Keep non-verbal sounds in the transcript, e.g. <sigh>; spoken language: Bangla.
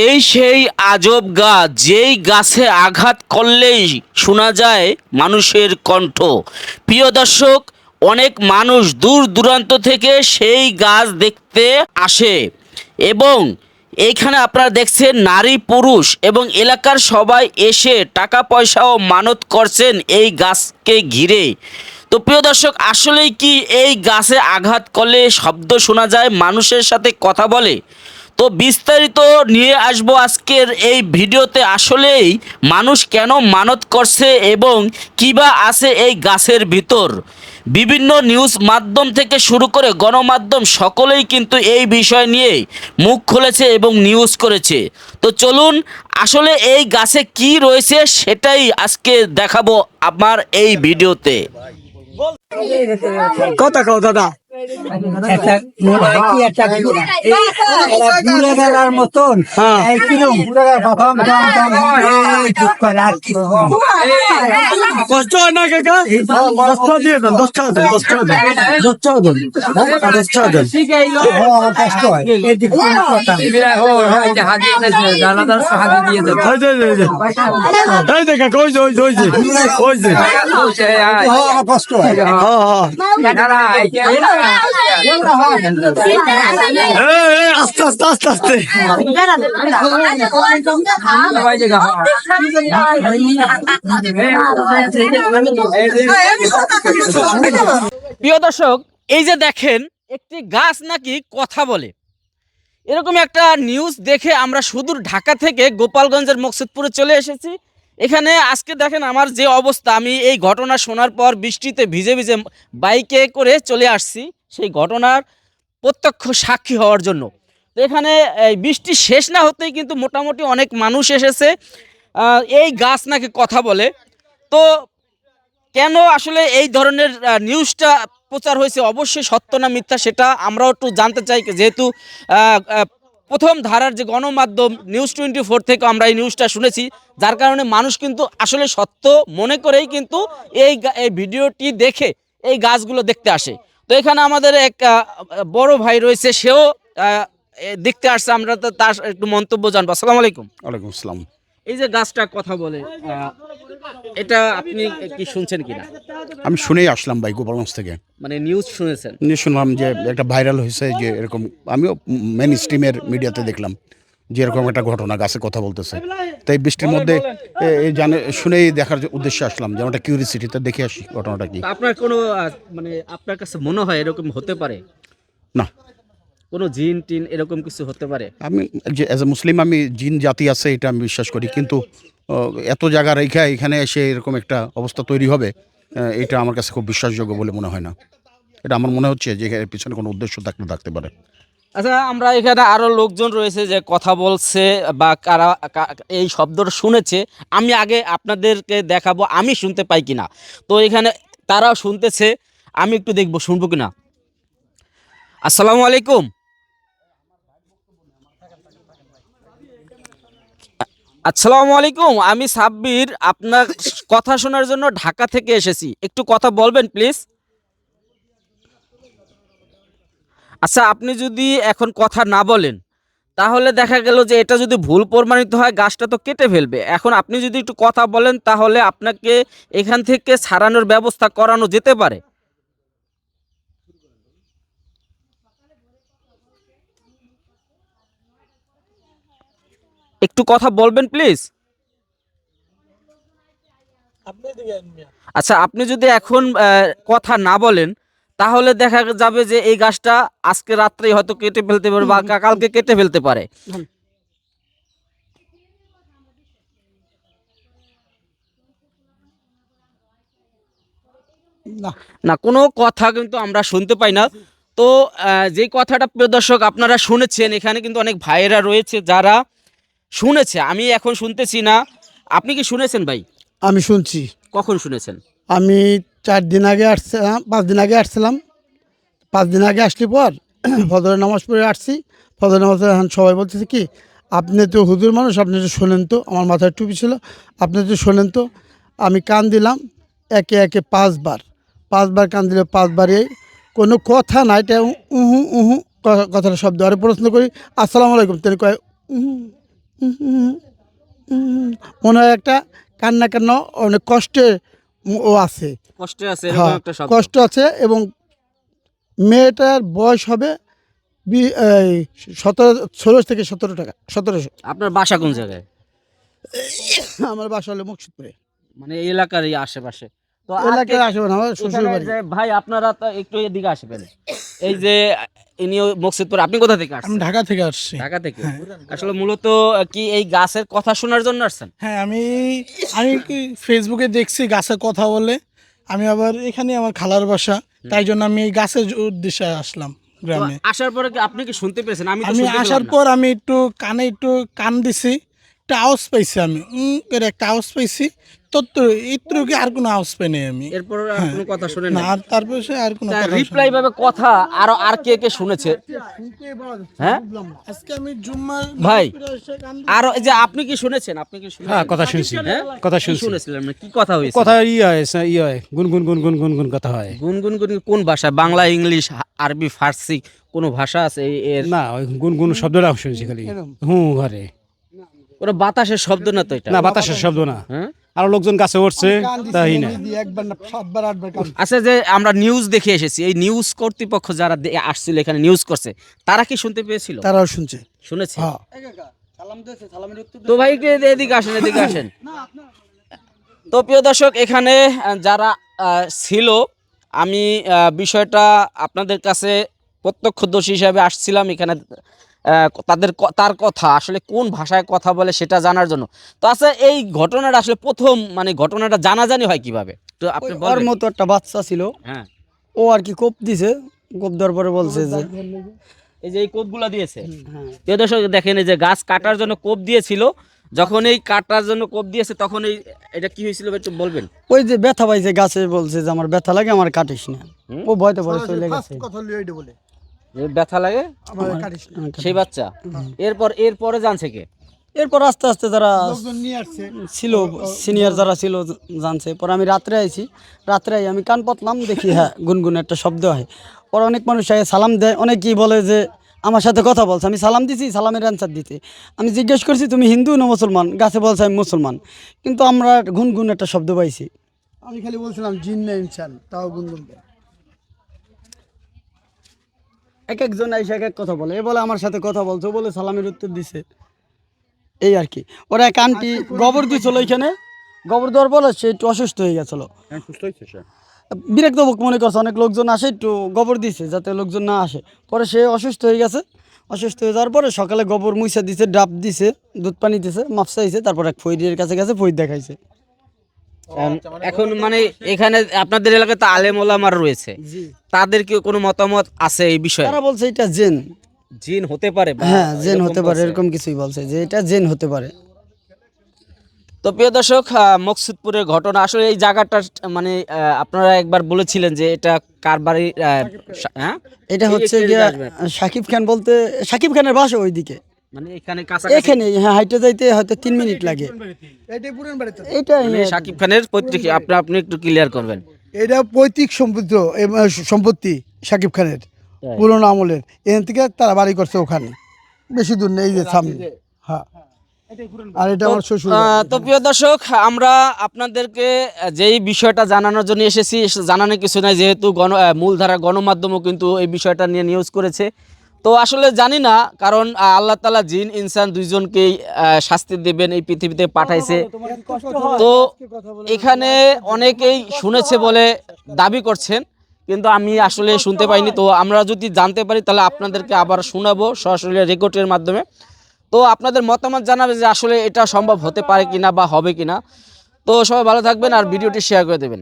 এই সেই আজব গাছ যেই গাছে আঘাত করলেই শোনা যায় মানুষের কণ্ঠ। প্রিয় দর্শক, অনেক মানুষ দূর দূরান্ত থেকে সেই গাছ দেখতে আসে এবং এইখানে আপনারা দেখছেন নারী পুরুষ এবং এলাকার সবাই এসে টাকা পয়সা ও মানত করছেন এই গাছকে ঘিরে। তো প্রিয় দর্শক, আসলেই কি এই গাছে আঘাত করলে শব্দ শোনা যায়, মানুষের সাথে কথা বলে? তো বিস্তারিত নিয়ে আসব আজকের এই ভিডিওতে আসলেই মানুষ কেন মানত করছে এবং কিবা আছে এই গাছের ভিতর? বিভিন্ন নিউজ মাধ্যম থেকে শুরু করে গণমাধ্যম সকলেই কিন্তু এই বিষয় নিয়ে মুখ খুলেছে এবং নিউজ করেছে। তো চলুন, আসলে এই গাছে কি রয়েছে সেটাই আজকে দেখাবো আমার এই ভিডিওতে। কথা কও দাদা। মনে হয় মতন হ্যাঁ। কষ্ট হয় না কাকা দশ দিয়ে দেন দশ দেন দশ দেন দশ দেন দশ দেন কষ্ট হয় এদিক কোনো কথা নেই। এই যে, এই যে, এই যে কাকা ওই যে ওই যে ওই যে ওই যে ও, আমার কষ্ট হয় হ্যাঁ হ্যাঁ এই, এই, আস্তে আস্তে আস্তে আস্তে প্রিয় দর্শক, এই যে দেখেন, একটি গাছ নাকি কথা বলে। এরকম একটা নিউজ দেখে আমরা সুদূর ঢাকা থেকে গোপালগঞ্জের মকসুদপুরে চলে এসেছি। এখানে আজকে দেখেন আমার যে অবস্থা, আমি এই ঘটনা শোনার পর বৃষ্টিতে ভিজে ভিজে বাইকে করে চলে আসছি। সেই ঘটনার প্রত্যক্ষ সাক্ষী হওয়ার জন্য। এখানে, এই বৃষ্টি শেষ না হতেই কিন্তু মোটামুটি অনেক মানুষ এসেছে। এই গাছ নাকি কথা বলে। তো কেন আসলে এই ধরনের নিউজটা প্রচার হয়েছে? অবশ্যই সত্য না মিথ্যা সেটা আমরাও একটু জানতে চাই যেহেতু প্রথম ধারার যে গণমাধ্যম নিউজ টোয়েন্টি ফোর থেকে আমরা এই নিউজটা শুনেছি, যার কারণে মানুষ কিন্তু আসলে সত্য মনে করেই কিন্তু এই এই ভিডিওটি দেখে এই গাছগুলো দেখতে আসে। তো এখানে আমাদের এক বড় ভাই রয়েছে সেও দেখতে আসছে। আমরা তো তার একটু মন্তব্য জানব। আসসালামু আলাইকুম। ওয়ালাইকুম আসসালাম। এই যে গাছটা কথা বলে এটা আপনি কি শুনছেন কিনা আমি শুনেই আসলাম ভাই গোপালগঞ্জ থেকে। মানে নিউজ শুনেছেন। শুনলাম যে একটা ভাইরাল হয়েছে যে এরকম আমিও মেন স্ট্রিমের মিডিয়াতে দেখলাম। যে এরকম একটা ঘটনা গাছে কথা বলতেছে। তাই বৃষ্টির মধ্যে এই জানে শুনেই দেখার উদ্দেশ্যে আসলাম যেমন একটা কিউরিসিটিতে দেখে আসি ঘটনাটা কি। আপনার কোনো মানে আপনার কাছে মনে হয় এরকম হতে পারে? না। কোনো জিন টিন এরকম কিছু হতে পারে? আমি যে অ্যাজ এ মুসলিম আমি জিন জাতি আছে এটা আমি বিশ্বাস করি। কিন্তু এত জায়গা রেখা এখানে এসে এরকম একটা অবস্থা তৈরি হবে এটা আমার কাছে খুব বিশ্বাসযোগ্য বলে মনে হয় না। এটা আমার মনে হচ্ছে যে এর পিছনে কোনো উদ্দেশ্য থাকতে থাকতে পারে। আচ্ছা আমরা এখানে আরও লোকজন রয়েছে যে কথা বলছে বা কারা এই শব্দটা শুনেছে। আমি আগে আপনাদেরকে দেখাবো, আমি শুনতে পাই কিনা। তো এখানে তারাও শুনতেছে, আমি একটু দেখব, শুনব কিনা। আসসালামু আলাইকুম। আসসালামু আলাইকুম, আমি সাব্বির, আপনার কথা শোনার জন্য ঢাকা থেকে এসেছি। একটু কথা বলবেন, প্লিজ? আচ্ছা আপনি যদি এখন কথা না বলেন তাহলে দেখা গেল যে এটা যদি ভুল প্রমাণিত হয় গাছটা তো কেটে ফেলবে। এখন আপনি যদি একটু কথা বলেন তাহলে আপনাকে এখান থেকে ছাড়ানোর ব্যবস্থা করানো যেতে পারে। একটু কথা বলবেন প্লিজ আচ্ছা আপনি যদি এখন কথা না বলেন তাহলে দেখা যাবে যে এই গাছটা আজকে রাত্রে হয়তো কেটে ফেলতে পারে বা কালকে কেটে ফেলতে পারে। না কোনো কথা কিন্তু আমরা শুনতে পাই না। তো আহ, যে কথাটা প্রিয় দর্শক আপনারা শুনেছেন এখানে কিন্তু অনেক ভাইয়েরা রয়েছে যারা শুনেছে। আমি এখন শুনতেছি না। আপনি কি শুনেছেন ভাই? আমি শুনছি। কখন শুনেছেন? আমি চার দিন আগে আসছিলাম, পাঁচ দিন আগে আসছিলাম। পাঁচ দিন আগে আসলি পর <clears throat> ফজরের নামাজ পড়ে আসছি। ফজর নামাজ এখন সবাই বলতেছে কি, আপনি তো হুজুর মানুষ, আপনি তো শোনেন তো, আমার মাথায় টুপি ছিল, আপনি তো শোনেন তো। আমি কান দিলাম, একে একে পাঁচবার পাঁচবার কান দিলে পাঁচবারই। কোনো কথা নাই, এটা উহু উহু কথাটা শব্দ। আরে প্রশ্ন করি, আসসালামু আলাইকুম। তিনি কয় উহু। মনে হয় একটা কান্না কান্না, অনেক কষ্টে ও আছে। কষ্টে আছে এরকম হ্যাঁ একটা শব্দ। কষ্ট আছে এবং মেয়েটার বয়স হবে সতেরো ষোলো থেকে সতেরো টাকা সতেরোশো। আপনার বাসা কোন জায়গায়? আমার বাসা হলো মুকসুদপুরে। মানে এই এলাকার এই আশেপাশে। তো আজকে এলাকায় আসবে না আমার শ্বশুর বাড়ি ভাই আপনারা তো একটু এদিকে আসবেন। এই যে ইনিও মকসিদপুর আপনি কোথা থেকে আমি আসছেন? ঢাকা থেকে আসছি। ঢাকা থেকে? আসলে মূলত কি এই গাছের কথা শোনার জন্য আসছেন? হ্যাঁ আমি আমি কি ফেসবুকে দেখছি গাছের কথা বলে আমি আবার এখানে আমার খালার বাসা তাই জন্য আমি এই গাছের উদ্দেশ্যে আসলাম গ্রামে। আসার পরে আপনি কি শুনতে পেয়েছেন? আমি আমি আসার পর আমি একটু কানে একটু কান দিছি একটা আওয়াজ পাইছি আমি। করে একটা আওয়াজ পাইছি তত একটু কি আর কোনো আওয়াজ পাইনি আমি। এরপর আর কোনো কথা শুনেন না আর তারপর সে আর কোনো কথা রিপ্লাই ভাবে কথা আরও আর কে কে শুনেছে? হ্যাঁ? আজকে আমি জুম্মার ভাই। গান আর এই যে আপনি কি শুনেছেন? আপনি কি শুনেছেন? হ্যাঁ কথা শুনছি। হ্যাঁ? কথা শুনছি। শুনেছিলেন? মানে কি কথা হয়েছে? কথা ই হয় ই হয়। গুনগুন গুনগুন গুনগুন কথা হয়। গুনগুন গুন কোন ভাষা? বাংলা ইংলিশ আরবি ফার্সি কোন ভাষা আছে এর? না ওই গুনগুন শব্দটা শুনছি খালি। হুঁ ঘরে। ওরা বাতাসের শব্দ না তো এটা? না বাতাসের শব্দ না। হ্যাঁ? আরও লোকজন কাছে উঠছে তাই না? একবার না সাতবার আটবার কান আচ্ছা যে আমরা নিউজ দেখে এসেছি এই নিউজ কর্তৃপক্ষ যারা আসছিল এখানে নিউজ করছে তারা কি শুনতে পেয়েছিল? তারাও শুনছে। শুনেছে? হ্যাঁ। তো ভাই এদিকে আসেন এদিকে আসেন। তো প্রিয় দর্শক এখানে যারা ছিল আমি আহ, বিষয়টা আপনাদের কাছে প্রত্যক্ষদর্শী হিসাবে আসছিলাম এখানে। তাদের তার কথা আসলে কোন ভাষায় কথা বলে সেটা জানার জন্য। তো আচ্ছা এই ঘটনাটা আসলে প্রথম মানে ঘটনাটা জানাজানি হয় কীভাবে? তো আপনি ওর মতো একটা বাচ্চা ছিল। হ্যাঁ। ও আর কি কোপ দিছে কোপ দেওয়ার পরে বলছে যে এই যে এই কোপগুলা দিয়েছে। প্রিয় দর্শক দেখেন এই যে গাছ কাটার জন্য কোপ দিয়েছিল যখন এই কাটার জন্য কোপ দিয়েছে তখন এই এটা কি হয়েছিল একটু বলবেন? ওই যে ব্যথা পাইছে গাছে বলছে যে আমার ব্যথা লাগে আমার কাটিস না। ও ভয়তে পরে চলে গেছে। কথা বলে। যে ব্যথা লাগে সেই বাচ্চা। এরপর এরপরে জানছে কে? এরপর আস্তে আস্তে যারা লোকজন নিয়ে আসছে। ছিল সিনিয়র যারা ছিল জানছে। পরে আমি রাত্রে আইছি। রাত্রে আই আমি কান পাতলাম দেখি হ্যাঁ গুনগুন একটা শব্দ হয়। পরে অনেক মানুষ আগে সালাম দেয়। অনেকেই বলে যে আমার সাথে কথা বলছে আমি সালাম দিছি সালামের অ্যান্সার দিতে। আমি জিজ্ঞেস করছি তুমি হিন্দু না মুসলমান? গাছে বলছে আমি মুসলমান। কিন্তু আমরা গুনগুন একটা শব্দ পাইছি। আমি খালি বলছিলাম জিন না ইনসান তাও গুনগুন। এক একজন এসে এক এক কথা বলে। এ বলে আমার সাথে কথা বলছে বলে সালামের উত্তর দিছে। এই আর কি। ওরা এক আন্টি গোবর দিয়েছিল এখানে গোবর দেওয়ার পরে সে একটু অসুস্থ হয়ে গেছিল। বিরক্ত মুখ মনে করছে অনেক লোকজন আসে একটু গোবর দিছে যাতে লোকজন না আসে। পরে সে অসুস্থ হয়ে গেছে। অসুস্থ হয়ে যাওয়ার পরে সকালে গোবর মুইসা দিছে ডাব দিছে দুধ পানি দিছে মাপসা দিছে তারপর এক ফৈরির কাছে গেছে ফৈর দেখাইছে। এখন- এখন মানে এখানে আপনাদের এলাকায় তো আলেম ওলামার রয়েছে। তাদের কি কোনো মতামত আছে এই বিষয়ে? তারা বলছে এটা জেন। জিন হতে পারে হ্যাঁ জেন হতে পারে এরকম কিছুই বলছে যে এটা জেন হতে পারে। তো প্রিয় দর্শক মকসুদপুরের ঘটনা আসলে এই জায়গাটা মানে আপনারা একবার বলেছিলেন যে এটা কার বাড়ি আহ, হ্যাঁ? এটা হচ্ছে সাকিব খান বলতে সাকিব খানের বাসা ওইদিকে। মানে এখানে এখানে হ্যাঁ হাইটে যাইতে হয়তো তিন মিনিট লাগে। এটাই পুরান বাড়িতে। এটা মানে খানের পৈতৃক আপনি আপনি একটু ক্লিয়ার করবেন। এটা পৈতৃক সম্পত্তি সম্পত্তি সাকিব খানের তাই। আমলের। এখান থেকে তারা বাড়ি করছে ওখানে। বেশি দূর নেই যে সামনে। হ্যাঁ। আর এটা আমার শ্বশুর তো প্রিয় দর্শক আমরা আপনাদেরকে যেই বিষয়টা জানানোর জন্য এসেছি জানানো কিছু নাই যেহেতু গণ মূলধারা গণমাধ্যমও কিন্তু এই বিষয়টা নিয়ে নিউজ করেছে। তো আসলে জানি না কারণ আল্লাহ তালা জিন ইনসান দুইজনকেই শাস্তি দেবেন এই পৃথিবীতে পাঠাইছে। তো এখানে অনেকেই শুনেছে বলে দাবি করছেন কিন্তু আমি আসলে শুনতে পাইনি। তো আমরা যদি জানতে পারি তাহলে আপনাদেরকে আবার শোনাবো সরাসরি রেকর্ডের মাধ্যমে। তো আপনাদের মতামত জানাবে যে আসলে এটা সম্ভব হতে পারে কিনা বা হবে কিনা। তো সবাই ভালো থাকবেন আর ভিডিওটি শেয়ার করে দেবেন।